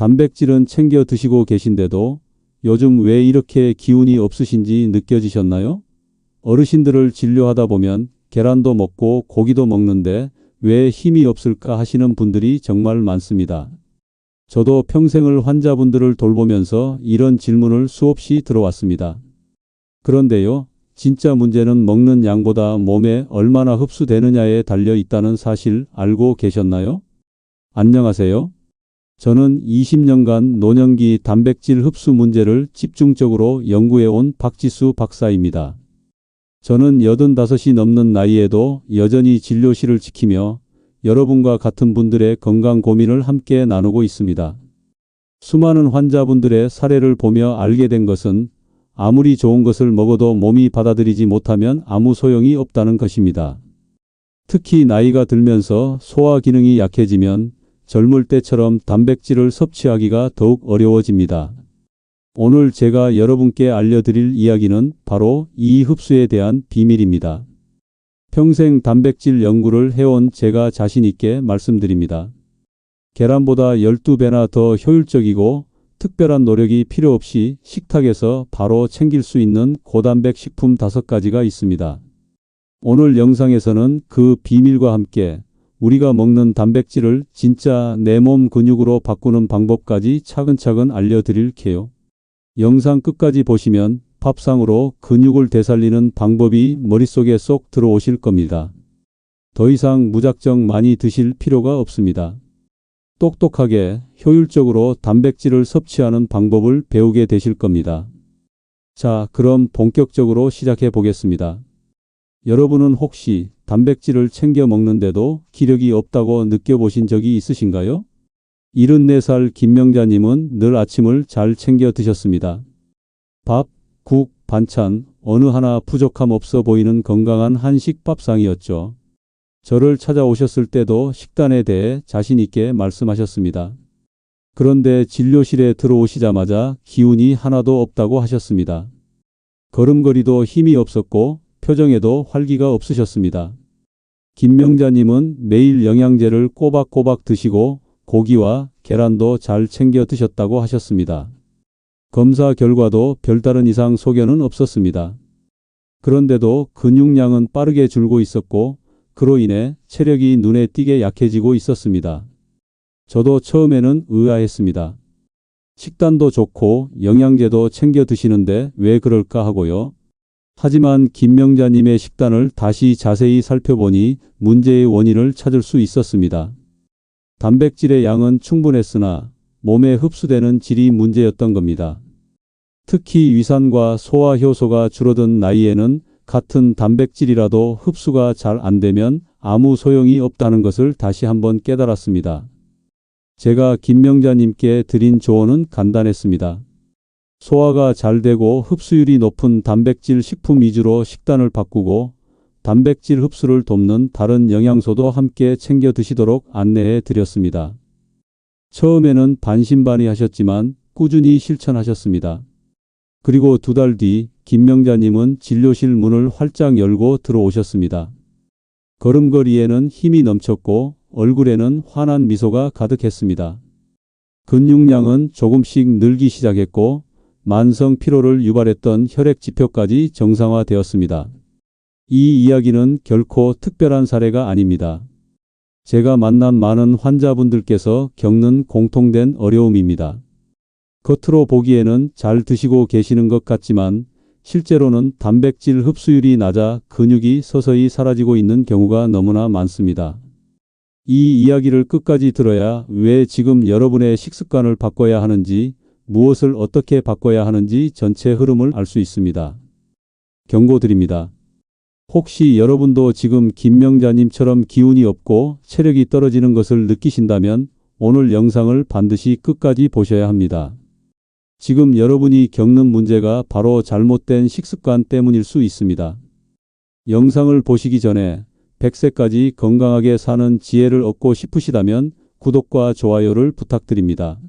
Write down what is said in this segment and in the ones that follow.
단백질은 챙겨 드시고 계신데도 요즘 왜 이렇게 기운이 없으신지 느껴지셨나요? 어르신들을 진료하다 보면 계란도 먹고 고기도 먹는데 왜 힘이 없을까 하시는 분들이 정말 많습니다. 저도 평생을 환자분들을 돌보면서 이런 질문을 수없이 들어왔습니다. 그런데요, 진짜 문제는 먹는 양보다 몸에 얼마나 흡수되느냐에 달려 있다는 사실 알고 계셨나요? 안녕하세요. 저는 20년간 노년기 단백질 흡수 문제를 집중적으로 연구해온 박지수 박사입니다. 저는 85이 넘는 나이에도 여전히 진료실을 지키며 여러분과 같은 분들의 건강 고민을 함께 나누고 있습니다. 수많은 환자분들의 사례를 보며 알게 된 것은 아무리 좋은 것을 먹어도 몸이 받아들이지 못하면 아무 소용이 없다는 것입니다. 특히 나이가 들면서 소화 기능이 약해지면 젊을 때처럼 단백질을 섭취하기가 더욱 어려워집니다. 오늘 제가 여러분께 알려드릴 이야기는 바로 이 흡수에 대한 비밀입니다. 평생 단백질 연구를 해온 제가 자신있게 말씀드립니다. 계란보다 12배나 더 효율적이고 특별한 노력이 필요 없이 식탁에서 바로 챙길 수 있는 고단백 식품 5가지가 있습니다. 오늘 영상에서는 그 비밀과 함께 우리가 먹는 단백질을 진짜 내 몸 근육으로 바꾸는 방법까지 차근차근 알려드릴게요. 영상 끝까지 보시면 팝상으로 근육을 되살리는 방법이 머릿속에 쏙 들어오실 겁니다. 더 이상 무작정 많이 드실 필요가 없습니다. 똑똑하게 효율적으로 단백질을 섭취하는 방법을 배우게 되실 겁니다. 자, 그럼 본격적으로 시작해 보겠습니다. 여러분은 혹시 단백질을 챙겨 먹는데도 기력이 없다고 느껴보신 적이 있으신가요? 74살 김명자님은 늘 아침을 잘 챙겨 드셨습니다. 밥, 국, 반찬, 어느 하나 부족함 없어 보이는 건강한 한식 밥상이었죠. 저를 찾아오셨을 때도 식단에 대해 자신 있게 말씀하셨습니다. 그런데 진료실에 들어오시자마자 기운이 하나도 없다고 하셨습니다. 걸음걸이도 힘이 없었고 표정에도 활기가 없으셨습니다. 김명자님은 매일 영양제를 꼬박꼬박 드시고 고기와 계란도 잘 챙겨 드셨다고 하셨습니다. 검사 결과도 별다른 이상 소견은 없었습니다. 그런데도 근육량은 빠르게 줄고 있었고 그로 인해 체력이 눈에 띄게 약해지고 있었습니다. 저도 처음에는 의아했습니다. 식단도 좋고 영양제도 챙겨 드시는데 왜 그럴까 하고요. 하지만 김명자님의 식단을 다시 자세히 살펴보니 문제의 원인을 찾을 수 있었습니다. 단백질의 양은 충분했으나 몸에 흡수되는 질이 문제였던 겁니다. 특히 위산과 소화 효소가 줄어든 나이에는 같은 단백질이라도 흡수가 잘 안 되면 아무 소용이 없다는 것을 다시 한번 깨달았습니다. 제가 김명자님께 드린 조언은 간단했습니다. 소화가 잘 되고 흡수율이 높은 단백질 식품 위주로 식단을 바꾸고 단백질 흡수를 돕는 다른 영양소도 함께 챙겨 드시도록 안내해 드렸습니다. 처음에는 반신반의 하셨지만 꾸준히 실천하셨습니다. 그리고 두 달 뒤 김명자님은 진료실 문을 활짝 열고 들어오셨습니다. 걸음걸이에는 힘이 넘쳤고 얼굴에는 환한 미소가 가득했습니다. 근육량은 조금씩 늘기 시작했고 만성 피로를 유발했던 혈액 지표까지 정상화되었습니다. 이 이야기는 결코 특별한 사례가 아닙니다. 제가 만난 많은 환자분들께서 겪는 공통된 어려움입니다. 겉으로 보기에는 잘 드시고 계시는 것 같지만 실제로는 단백질 흡수율이 낮아 근육이 서서히 사라지고 있는 경우가 너무나 많습니다. 이 이야기를 끝까지 들어야 왜 지금 여러분의 식습관을 바꿔야 하는지, 무엇을 어떻게 바꿔야 하는지 전체 흐름을 알 수 있습니다. 경고드립니다. 혹시 여러분도 지금 김명자님처럼 기운이 없고 체력이 떨어지는 것을 느끼신다면 오늘 영상을 반드시 끝까지 보셔야 합니다. 지금 여러분이 겪는 문제가 바로 잘못된 식습관 때문일 수 있습니다. 영상을 보시기 전에 100세까지 건강하게 사는 지혜를 얻고 싶으시다면 구독과 좋아요를 부탁드립니다.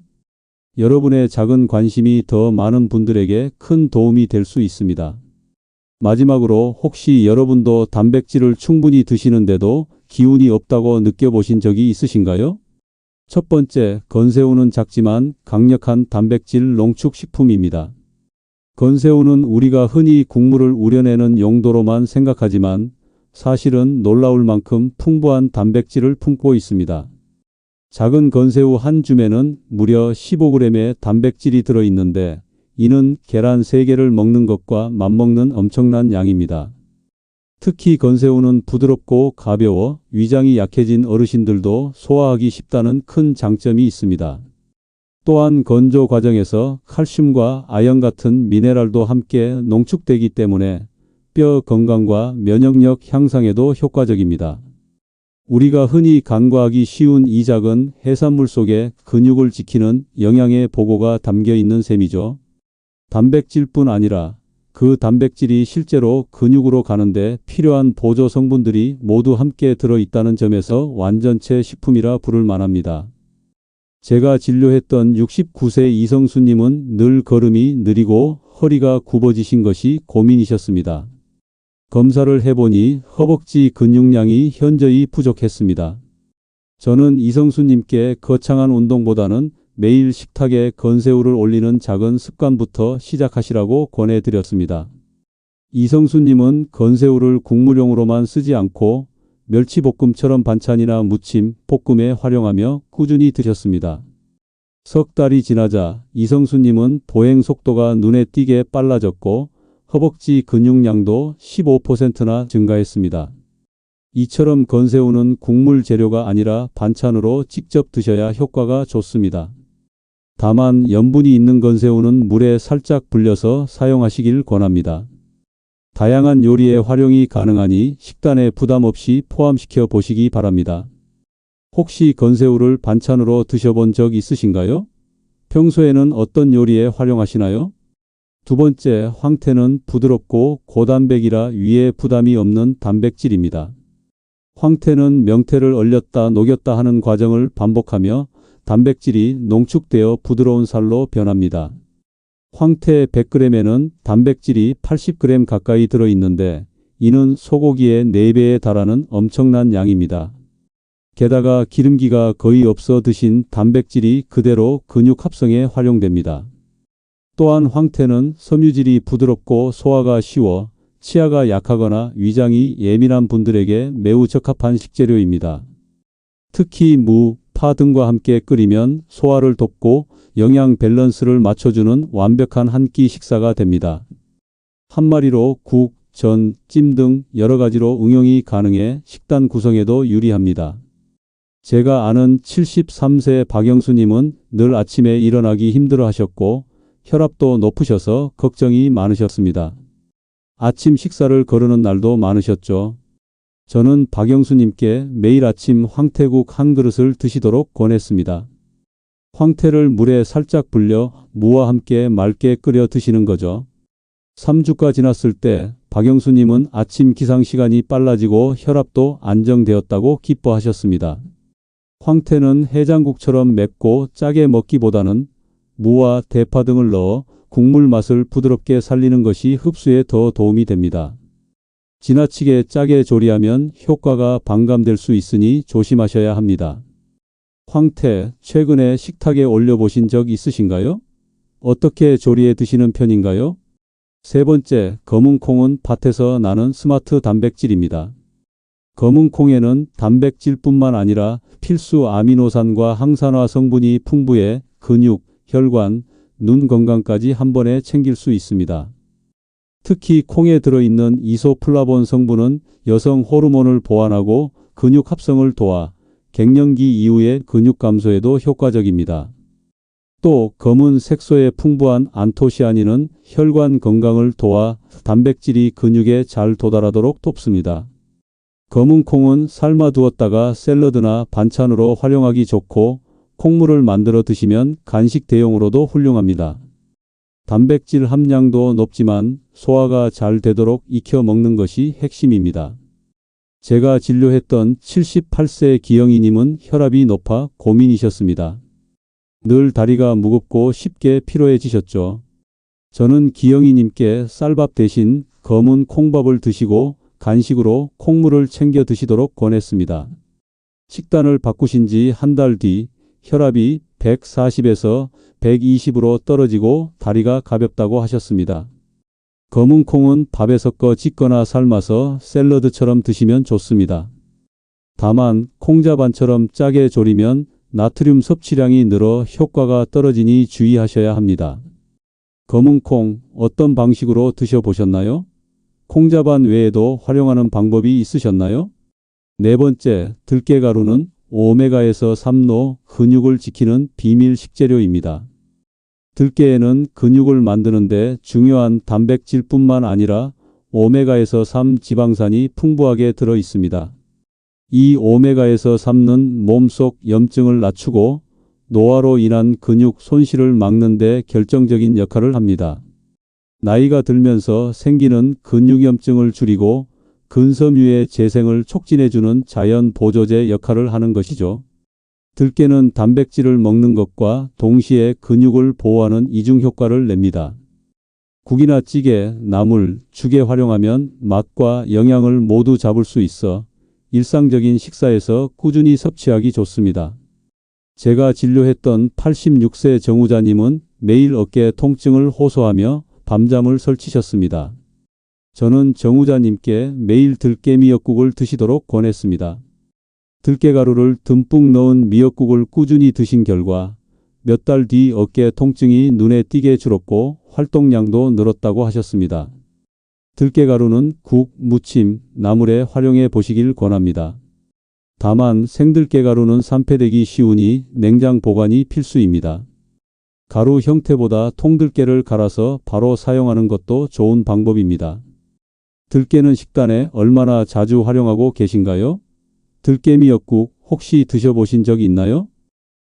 여러분의 작은 관심이 더 많은 분들에게 큰 도움이 될 수 있습니다. 마지막으로 혹시 여러분도 단백질을 충분히 드시는데도 기운이 없다고 느껴보신 적이 있으신가요? 첫 번째, 건새우는 작지만 강력한 단백질 농축 식품입니다. 건새우는 우리가 흔히 국물을 우려내는 용도로만 생각하지만 사실은 놀라울 만큼 풍부한 단백질을 품고 있습니다. 작은 건새우 한 줌에는 무려 15g의 단백질이 들어있는데 이는 계란 3개를 먹는 것과 맞먹는 엄청난 양입니다. 특히 건새우는 부드럽고 가벼워 위장이 약해진 어르신들도 소화하기 쉽다는 큰 장점이 있습니다. 또한 건조 과정에서 칼슘과 아연 같은 미네랄도 함께 농축되기 때문에 뼈 건강과 면역력 향상에도 효과적입니다. 우리가 흔히 간과하기 쉬운 이 작은 해산물 속에 근육을 지키는 영양의 보고가 담겨 있는 셈이죠. 단백질뿐 아니라 그 단백질이 실제로 근육으로 가는데 필요한 보조 성분들이 모두 함께 들어 있다는 점에서 완전체 식품이라 부를 만합니다. 제가 진료했던 69세 이성수님은 늘 걸음이 느리고 허리가 굽어지신 것이 고민이셨습니다. 검사를 해보니 허벅지 근육량이 현저히 부족했습니다. 저는 이성수님께 거창한 운동보다는 매일 식탁에 건새우를 올리는 작은 습관부터 시작하시라고 권해드렸습니다. 이성수님은 건새우를 국물용으로만 쓰지 않고 멸치볶음처럼 반찬이나 무침, 볶음에 활용하며 꾸준히 드셨습니다. 석 달이 지나자 이성수님은 보행 속도가 눈에 띄게 빨라졌고 허벅지 근육량도 15%나 증가했습니다. 이처럼 건새우는 국물 재료가 아니라 반찬으로 직접 드셔야 효과가 좋습니다. 다만 염분이 있는 건새우는 물에 살짝 불려서 사용하시길 권합니다. 다양한 요리에 활용이 가능하니 식단에 부담 없이 포함시켜 보시기 바랍니다. 혹시 건새우를 반찬으로 드셔본 적 있으신가요? 평소에는 어떤 요리에 활용하시나요? 두 번째, 황태는 부드럽고 고단백이라 위에 부담이 없는 단백질입니다. 황태는 명태를 얼렸다 녹였다 하는 과정을 반복하며 단백질이 농축되어 부드러운 살로 변합니다. 황태 100g에는 단백질이 80g 가까이 들어있는데 이는 소고기의 4배에 달하는 엄청난 양입니다. 게다가 기름기가 거의 없어 드신 단백질이 그대로 근육 합성에 활용됩니다. 또한 황태는 섬유질이 부드럽고 소화가 쉬워 치아가 약하거나 위장이 예민한 분들에게 매우 적합한 식재료입니다. 특히 무, 파 등과 함께 끓이면 소화를 돕고 영양 밸런스를 맞춰주는 완벽한 한 끼 식사가 됩니다. 한 마리로 국, 전, 찜 등 여러 가지로 응용이 가능해 식단 구성에도 유리합니다. 제가 아는 73세 박영수님은 늘 아침에 일어나기 힘들어 하셨고 혈압도 높으셔서 걱정이 많으셨습니다. 아침 식사를 거르는 날도 많으셨죠. 저는 박영수님께 매일 아침 황태국 한 그릇을 드시도록 권했습니다. 황태를 물에 살짝 불려 무와 함께 맑게 끓여 드시는 거죠. 3주가 지났을 때 박영수님은 아침 기상 시간이 빨라지고 혈압도 안정되었다고 기뻐하셨습니다. 황태는 해장국처럼 맵고 짜게 먹기보다는 무와 대파 등을 넣어 국물 맛을 부드럽게 살리는 것이 흡수에 더 도움이 됩니다. 지나치게 짜게 조리하면 효과가 반감될 수 있으니 조심하셔야 합니다. 황태, 최근에 식탁에 올려보신 적 있으신가요? 어떻게 조리해 드시는 편인가요? 세 번째, 검은 콩은 밭에서 나는 스마트 단백질입니다. 검은 콩에는 단백질뿐만 아니라 필수 아미노산과 항산화 성분이 풍부해 근육, 혈관, 눈 건강까지 한 번에 챙길 수 있습니다. 특히 콩에 들어있는 이소플라본 성분은 여성 호르몬을 보완하고 근육 합성을 도와 갱년기 이후의 근육 감소에도 효과적입니다. 또 검은 색소에 풍부한 안토시아닌은 혈관 건강을 도와 단백질이 근육에 잘 도달하도록 돕습니다. 검은 콩은 삶아 두었다가 샐러드나 반찬으로 활용하기 좋고 콩물을 만들어 드시면 간식 대용으로도 훌륭합니다. 단백질 함량도 높지만 소화가 잘 되도록 익혀 먹는 것이 핵심입니다. 제가 진료했던 78세 기영이님은 혈압이 높아 고민이셨습니다. 늘 다리가 무겁고 쉽게 피로해지셨죠. 저는 기영이님께 쌀밥 대신 검은 콩밥을 드시고 간식으로 콩물을 챙겨 드시도록 권했습니다. 식단을 바꾸신 지 한 달 뒤 혈압이 140에서 120으로 떨어지고 다리가 가볍다고 하셨습니다. 검은 콩은 밥에 섞어 짓거나 삶아서 샐러드처럼 드시면 좋습니다. 다만 콩자반처럼 짜게 졸이면 나트륨 섭취량이 늘어 효과가 떨어지니 주의하셔야 합니다. 검은 콩 어떤 방식으로 드셔보셨나요? 콩자반 외에도 활용하는 방법이 있으셨나요? 네 번째, 들깨가루는 오메가에서 3로 근육을 지키는 비밀 식재료입니다. 들깨에는 근육을 만드는데 중요한 단백질뿐만 아니라 오메가에서 3 지방산이 풍부하게 들어 있습니다. 이 오메가에서 3는 몸속 염증을 낮추고 노화로 인한 근육 손실을 막는 데 결정적인 역할을 합니다. 나이가 들면서 생기는 근육염증을 줄이고 근섬유의 재생을 촉진해주는 자연 보조제 역할을 하는 것이죠. 들깨는 단백질을 먹는 것과 동시에 근육을 보호하는 이중 효과를 냅니다. 국이나 찌개, 나물, 죽에 활용하면 맛과 영양을 모두 잡을 수 있어 일상적인 식사에서 꾸준히 섭취하기 좋습니다. 제가 진료했던 86세 정우자님은 매일 어깨 통증을 호소하며 밤잠을 설치셨습니다. 저는 정우자님께 매일 들깨 미역국을 드시도록 권했습니다. 들깨 가루를 듬뿍 넣은 미역국을 꾸준히 드신 결과 몇 달 뒤 어깨 통증이 눈에 띄게 줄었고 활동량도 늘었다고 하셨습니다. 들깨 가루는 국, 무침, 나물에 활용해 보시길 권합니다. 다만 생들깨 가루는 산패되기 쉬우니 냉장 보관이 필수입니다. 가루 형태보다 통들깨를 갈아서 바로 사용하는 것도 좋은 방법입니다. 들깨는 식단에 얼마나 자주 활용하고 계신가요? 들깨 미역국 혹시 드셔보신 적 있나요?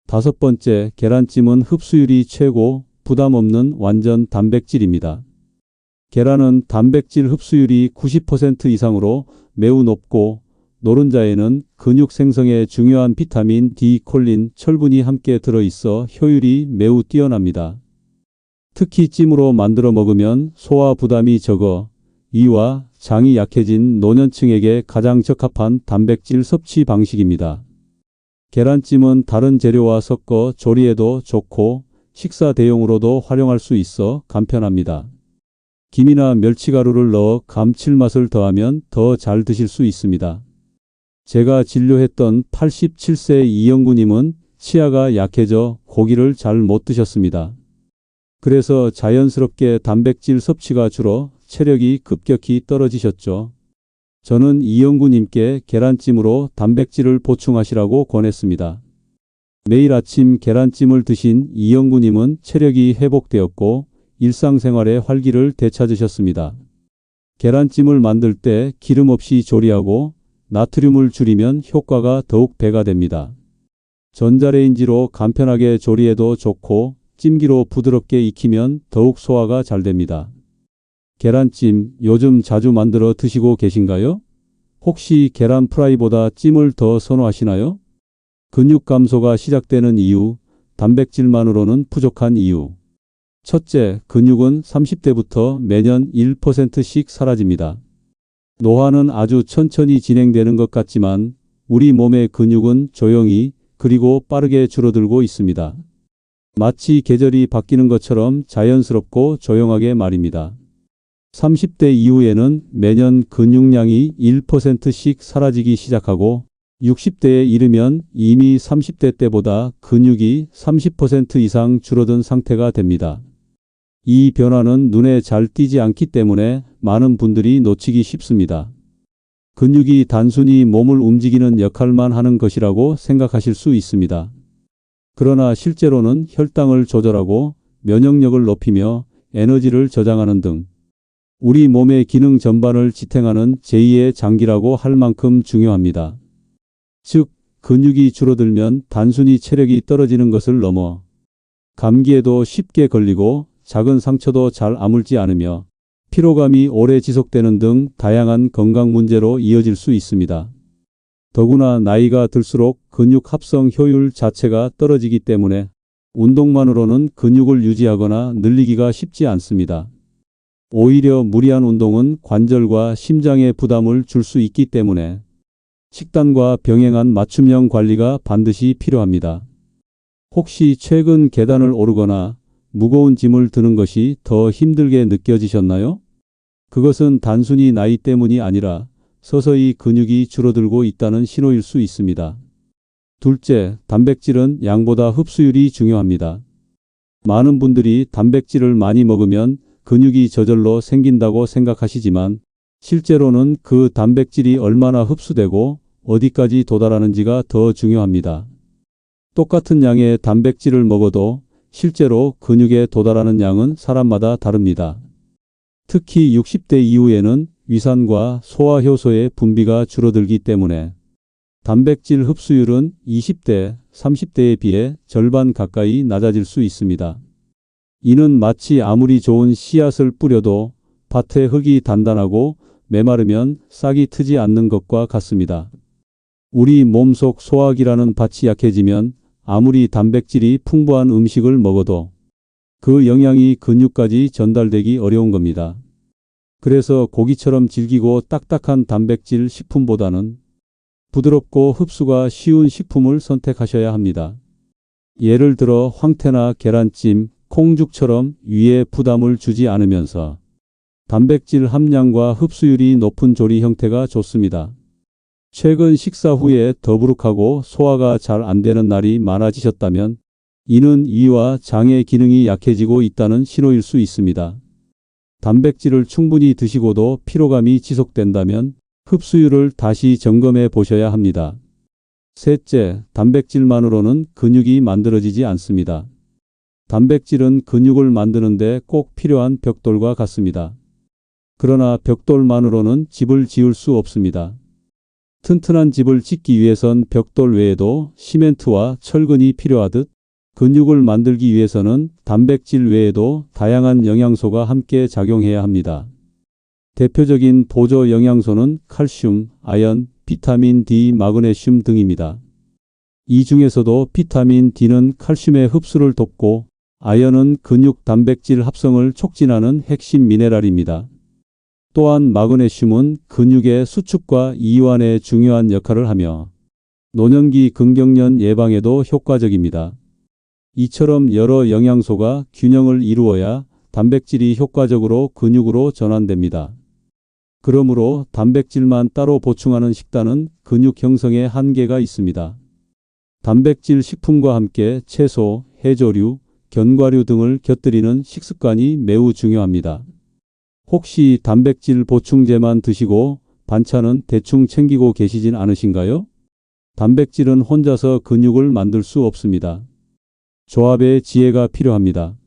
다섯 번째, 계란찜은 흡수율이 최고, 부담 없는 완전 단백질입니다. 계란은 단백질 흡수율이 90% 이상으로 매우 높고 노른자에는 근육 생성에 중요한 비타민 D, 콜린, 철분이 함께 들어있어 효율이 매우 뛰어납니다. 특히 찜으로 만들어 먹으면 소화 부담이 적어 이와 장이 약해진 노년층에게 가장 적합한 단백질 섭취 방식입니다. 계란찜은 다른 재료와 섞어 조리해도 좋고 식사 대용으로도 활용할 수 있어 간편합니다. 김이나 멸치가루를 넣어 감칠맛을 더하면 더 잘 드실 수 있습니다. 제가 진료했던 87세 이영구님은 치아가 약해져 고기를 잘 못 드셨습니다. 그래서 자연스럽게 단백질 섭취가 줄어 체력이 급격히 떨어지셨죠. 저는 이영구님께 계란찜으로 단백질을 보충하시라고 권했습니다. 매일 아침 계란찜을 드신 이영구님은 체력이 회복되었고 일상생활의 활기를 되찾으셨습니다. 계란찜을 만들 때 기름 없이 조리하고 나트륨을 줄이면 효과가 더욱 배가 됩니다. 전자레인지로 간편하게 조리해도 좋고 찜기로 부드럽게 익히면 더욱 소화가 잘 됩니다. 계란찜 요즘 자주 만들어 드시고 계신가요? 혹시 계란 프라이보다 찜을 더 선호하시나요? 근육 감소가 시작되는 이유, 단백질만으로는 부족한 이유. 첫째, 근육은 30대부터 매년 1%씩 사라집니다. 노화는 아주 천천히 진행되는 것 같지만 우리 몸의 근육은 조용히 그리고 빠르게 줄어들고 있습니다. 마치 계절이 바뀌는 것처럼 자연스럽고 조용하게 말입니다. 30대 이후에는 매년 근육량이 1%씩 사라지기 시작하고 60대에 이르면 이미 30대 때보다 근육이 30% 이상 줄어든 상태가 됩니다. 이 변화는 눈에 잘 띄지 않기 때문에 많은 분들이 놓치기 쉽습니다. 근육이 단순히 몸을 움직이는 역할만 하는 것이라고 생각하실 수 있습니다. 그러나 실제로는 혈당을 조절하고 면역력을 높이며 에너지를 저장하는 등 우리 몸의 기능 전반을 지탱하는 제2의 장기라고 할 만큼 중요합니다. 즉, 근육이 줄어들면 단순히 체력이 떨어지는 것을 넘어 감기에도 쉽게 걸리고 작은 상처도 잘 아물지 않으며 피로감이 오래 지속되는 등 다양한 건강 문제로 이어질 수 있습니다. 더구나 나이가 들수록 근육 합성 효율 자체가 떨어지기 때문에 운동만으로는 근육을 유지하거나 늘리기가 쉽지 않습니다. 오히려 무리한 운동은 관절과 심장에 부담을 줄 수 있기 때문에 식단과 병행한 맞춤형 관리가 반드시 필요합니다. 혹시 최근 계단을 오르거나 무거운 짐을 드는 것이 더 힘들게 느껴지셨나요? 그것은 단순히 나이 때문이 아니라 서서히 근육이 줄어들고 있다는 신호일 수 있습니다. 둘째, 단백질은 양보다 흡수율이 중요합니다. 많은 분들이 단백질을 많이 먹으면 근육이 저절로 생긴다고 생각하시지만 실제로는 그 단백질이 얼마나 흡수되고 어디까지 도달하는지가 더 중요합니다. 똑같은 양의 단백질을 먹어도 실제로 근육에 도달하는 양은 사람마다 다릅니다. 특히 60대 이후에는 위산과 소화효소의 분비가 줄어들기 때문에 단백질 흡수율은 20대, 30대에 비해 절반 가까이 낮아질 수 있습니다. 이는 마치 아무리 좋은 씨앗을 뿌려도 밭의 흙이 단단하고 메마르면 싹이 트지 않는 것과 같습니다. 우리 몸속 소화기라는 밭이 약해지면 아무리 단백질이 풍부한 음식을 먹어도 그 영양이 근육까지 전달되기 어려운 겁니다. 그래서 고기처럼 질기고 딱딱한 단백질 식품보다는 부드럽고 흡수가 쉬운 식품을 선택하셔야 합니다. 예를 들어 황태나 계란찜, 콩죽처럼 위에 부담을 주지 않으면서 단백질 함량과 흡수율이 높은 조리 형태가 좋습니다. 최근 식사 후에 더부룩하고 소화가 잘 안 되는 날이 많아지셨다면 이는 이와 장의 기능이 약해지고 있다는 신호일 수 있습니다. 단백질을 충분히 드시고도 피로감이 지속된다면 흡수율을 다시 점검해 보셔야 합니다. 셋째, 단백질만으로는 근육이 만들어지지 않습니다. 단백질은 근육을 만드는데 꼭 필요한 벽돌과 같습니다. 그러나 벽돌만으로는 집을 지을 수 없습니다. 튼튼한 집을 짓기 위해선 벽돌 외에도 시멘트와 철근이 필요하듯 근육을 만들기 위해서는 단백질 외에도 다양한 영양소가 함께 작용해야 합니다. 대표적인 보조 영양소는 칼슘, 아연, 비타민 D, 마그네슘 등입니다. 이 중에서도 비타민 D는 칼슘의 흡수를 돕고 아연은 근육 단백질 합성을 촉진하는 핵심 미네랄입니다. 또한 마그네슘은 근육의 수축과 이완에 중요한 역할을 하며 노년기 근경련 예방에도 효과적입니다. 이처럼 여러 영양소가 균형을 이루어야 단백질이 효과적으로 근육으로 전환됩니다. 그러므로 단백질만 따로 보충하는 식단은 근육 형성에 한계가 있습니다. 단백질 식품과 함께 채소, 해조류, 견과류 등을 곁들이는 식습관이 매우 중요합니다. 혹시 단백질 보충제만 드시고 반찬은 대충 챙기고 계시진 않으신가요? 단백질은 혼자서 근육을 만들 수 없습니다. 조합의 지혜가 필요합니다.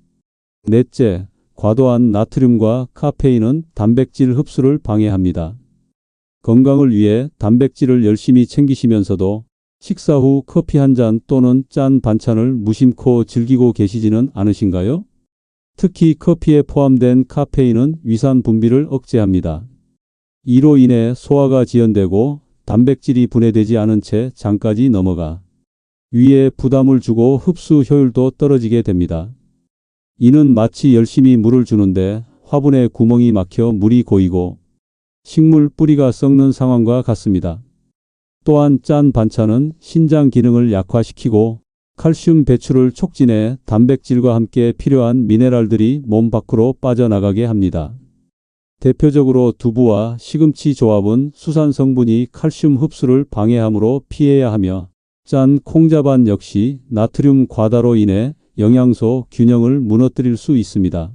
넷째, 과도한 나트륨과 카페인은 단백질 흡수를 방해합니다. 건강을 위해 단백질을 열심히 챙기시면서도 식사 후 커피 한 잔 또는 짠 반찬을 무심코 즐기고 계시지는 않으신가요? 특히 커피에 포함된 카페인은 위산 분비를 억제합니다. 이로 인해 소화가 지연되고 단백질이 분해되지 않은 채 장까지 넘어가 위에 부담을 주고 흡수 효율도 떨어지게 됩니다. 이는 마치 열심히 물을 주는데 화분에 구멍이 막혀 물이 고이고 식물 뿌리가 썩는 상황과 같습니다. 또한 짠 반찬은 신장 기능을 약화시키고 칼슘 배출을 촉진해 단백질과 함께 필요한 미네랄들이 몸 밖으로 빠져나가게 합니다. 대표적으로 두부와 시금치 조합은 수산 성분이 칼슘 흡수를 방해하므로 피해야 하며 짠 콩자반 역시 나트륨 과다로 인해 영양소 균형을 무너뜨릴 수 있습니다.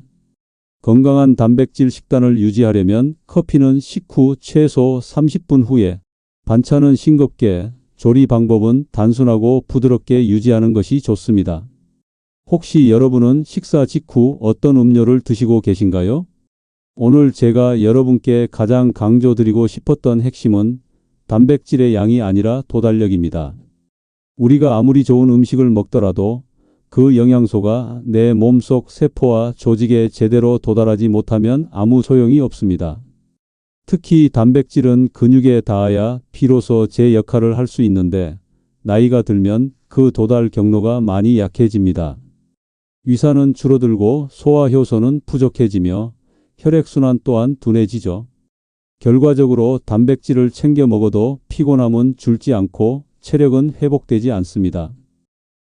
건강한 단백질 식단을 유지하려면 커피는 식후 최소 30분 후에 반찬은 싱겁게 조리 방법은 단순하고 부드럽게 유지하는 것이 좋습니다. 혹시 여러분은 식사 직후 어떤 음료를 드시고 계신가요? 오늘 제가 여러분께 가장 강조드리고 싶었던 핵심은 단백질의 양이 아니라 도달력입니다. 우리가 아무리 좋은 음식을 먹더라도 그 영양소가 내 몸속 세포와 조직에 제대로 도달하지 못하면 아무 소용이 없습니다. 특히 단백질은 근육에 닿아야 비로소 제 역할을 할 수 있는데 나이가 들면 그 도달 경로가 많이 약해집니다. 위산은 줄어들고 소화효소는 부족해지며 혈액순환 또한 둔해지죠. 결과적으로 단백질을 챙겨 먹어도 피곤함은 줄지 않고 체력은 회복되지 않습니다.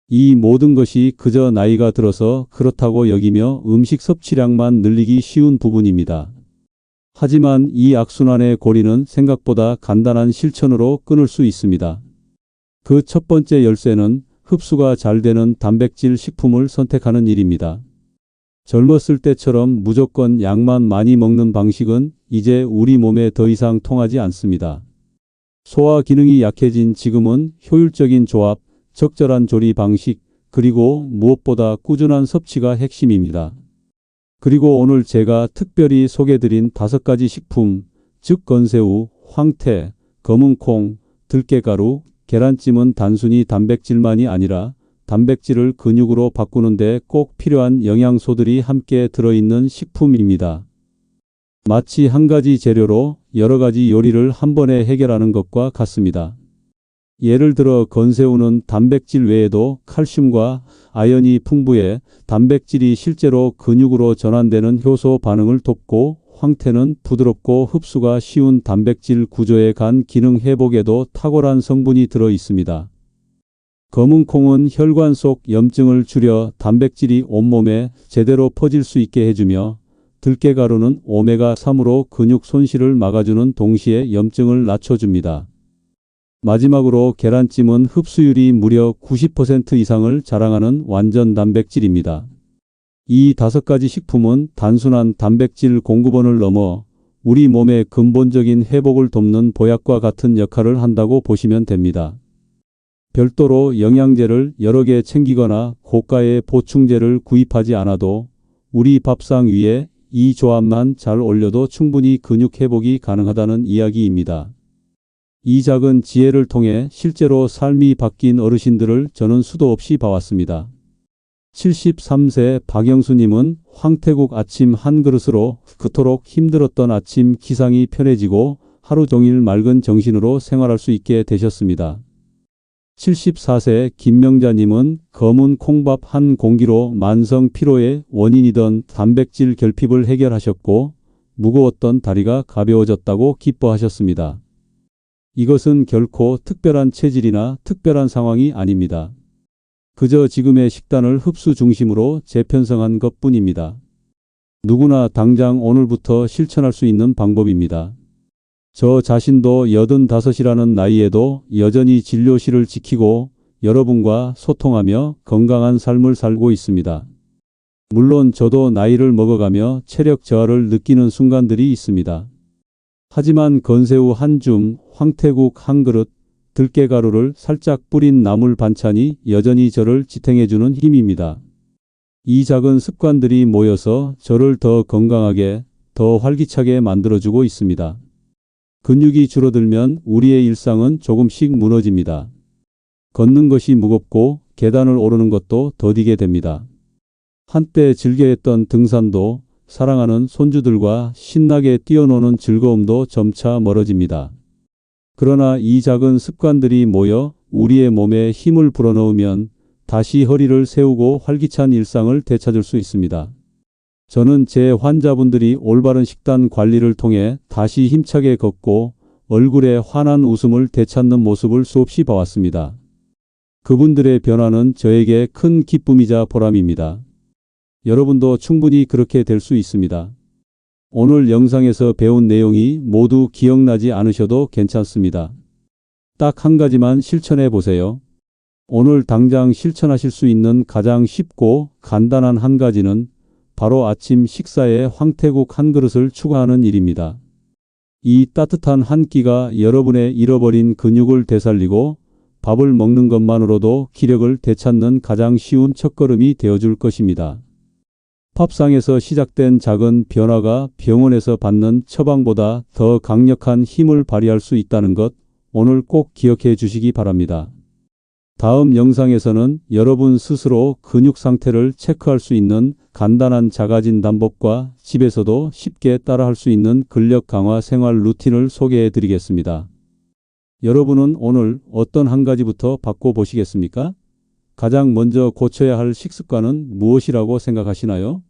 이 모든 것이 그저 나이가 들어서 그렇다고 여기며 음식 섭취량만 늘리기 쉬운 부분입니다. 하지만 이 악순환의 고리는 생각보다 간단한 실천으로 끊을 수 있습니다. 그 첫 번째 열쇠는 흡수가 잘 되는 단백질 식품을 선택하는 일입니다. 젊었을 때처럼 무조건 양만 많이 먹는 방식은 이제 우리 몸에 더 이상 통하지 않습니다. 소화 기능이 약해진 지금은 효율적인 조합, 적절한 조리 방식, 그리고 무엇보다 꾸준한 섭취가 핵심입니다. 그리고 오늘 제가 특별히 소개드린 다섯 가지 식품, 즉 건새우, 황태, 검은콩, 들깨가루, 계란찜은 단순히 단백질만이 아니라 단백질을 근육으로 바꾸는데 꼭 필요한 영양소들이 함께 들어있는 식품입니다. 마치 한 가지 재료로 여러 가지 요리를 한 번에 해결하는 것과 같습니다. 예를 들어 건새우는 단백질 외에도 칼슘과 아연이 풍부해 단백질이 실제로 근육으로 전환되는 효소 반응을 돕고 황태는 부드럽고 흡수가 쉬운 단백질 구조의 간 기능 회복에도 탁월한 성분이 들어 있습니다. 검은 콩은 혈관 속 염증을 줄여 단백질이 온몸에 제대로 퍼질 수 있게 해주며 들깨가루는 오메가3으로 근육 손실을 막아주는 동시에 염증을 낮춰줍니다. 마지막으로 계란찜은 흡수율이 무려 90% 이상을 자랑하는 완전 단백질입니다. 이 다섯 가지 식품은 단순한 단백질 공급원을 넘어 우리 몸의 근본적인 회복을 돕는 보약과 같은 역할을 한다고 보시면 됩니다. 별도로 영양제를 여러 개 챙기거나 고가의 보충제를 구입하지 않아도 우리 밥상 위에 이 조합만 잘 올려도 충분히 근육 회복이 가능하다는 이야기입니다. 이 작은 지혜를 통해 실제로 삶이 바뀐 어르신들을 저는 수도 없이 봐왔습니다. 73세 박영수님은 황태국 아침 한 그릇으로 그토록 힘들었던 아침 기상이 편해지고 하루 종일 맑은 정신으로 생활할 수 있게 되셨습니다. 74세 김명자님은 검은 콩밥 한 공기로 만성 피로의 원인이던 단백질 결핍을 해결하셨고 무거웠던 다리가 가벼워졌다고 기뻐하셨습니다. 이것은 결코 특별한 체질이나 특별한 상황이 아닙니다. 그저 지금의 식단을 흡수 중심으로 재편성한 것 뿐입니다. 누구나 당장 오늘부터 실천할 수 있는 방법입니다. 저 자신도 85이라는 나이에도 여전히 진료실을 지키고 여러분과 소통하며 건강한 삶을 살고 있습니다. 물론 저도 나이를 먹어가며 체력 저하를 느끼는 순간들이 있습니다. 하지만 건새우 한 줌, 황태국 한 그릇, 들깨가루를 살짝 뿌린 나물 반찬이 여전히 저를 지탱해주는 힘입니다. 이 작은 습관들이 모여서 저를 더 건강하게, 더 활기차게 만들어주고 있습니다. 근육이 줄어들면 우리의 일상은 조금씩 무너집니다. 걷는 것이 무겁고 계단을 오르는 것도 더디게 됩니다. 한때 즐겨했던 등산도 사랑하는 손주들과 신나게 뛰어노는 즐거움도 점차 멀어집니다. 그러나 이 작은 습관들이 모여 우리의 몸에 힘을 불어넣으면 다시 허리를 세우고 활기찬 일상을 되찾을 수 있습니다. 저는 제 환자분들이 올바른 식단 관리를 통해 다시 힘차게 걷고 얼굴에 환한 웃음을 되찾는 모습을 수없이 봐왔습니다. 그분들의 변화는 저에게 큰 기쁨이자 보람입니다. 여러분도 충분히 그렇게 될 수 있습니다. 오늘 영상에서 배운 내용이 모두 기억나지 않으셔도 괜찮습니다. 딱 한 가지만 실천해 보세요. 오늘 당장 실천하실 수 있는 가장 쉽고 간단한 한 가지는 바로 아침 식사에 황태국 한 그릇을 추가하는 일입니다. 이 따뜻한 한 끼가 여러분의 잃어버린 근육을 되살리고 밥을 먹는 것만으로도 기력을 되찾는 가장 쉬운 첫걸음이 되어줄 것입니다. 팝상에서 시작된 작은 변화가 병원에서 받는 처방보다 더 강력한 힘을 발휘할 수 있다는 것 오늘 꼭 기억해 주시기 바랍니다. 다음 영상에서는 여러분 스스로 근육 상태를 체크할 수 있는 간단한 자가진단법과 집에서도 쉽게 따라할 수 있는 근력 강화 생활 루틴을 소개해 드리겠습니다. 여러분은 오늘 어떤 한 가지부터 바꿔 보시겠습니까? 가장 먼저 고쳐야 할 식습관은 무엇이라고 생각하시나요?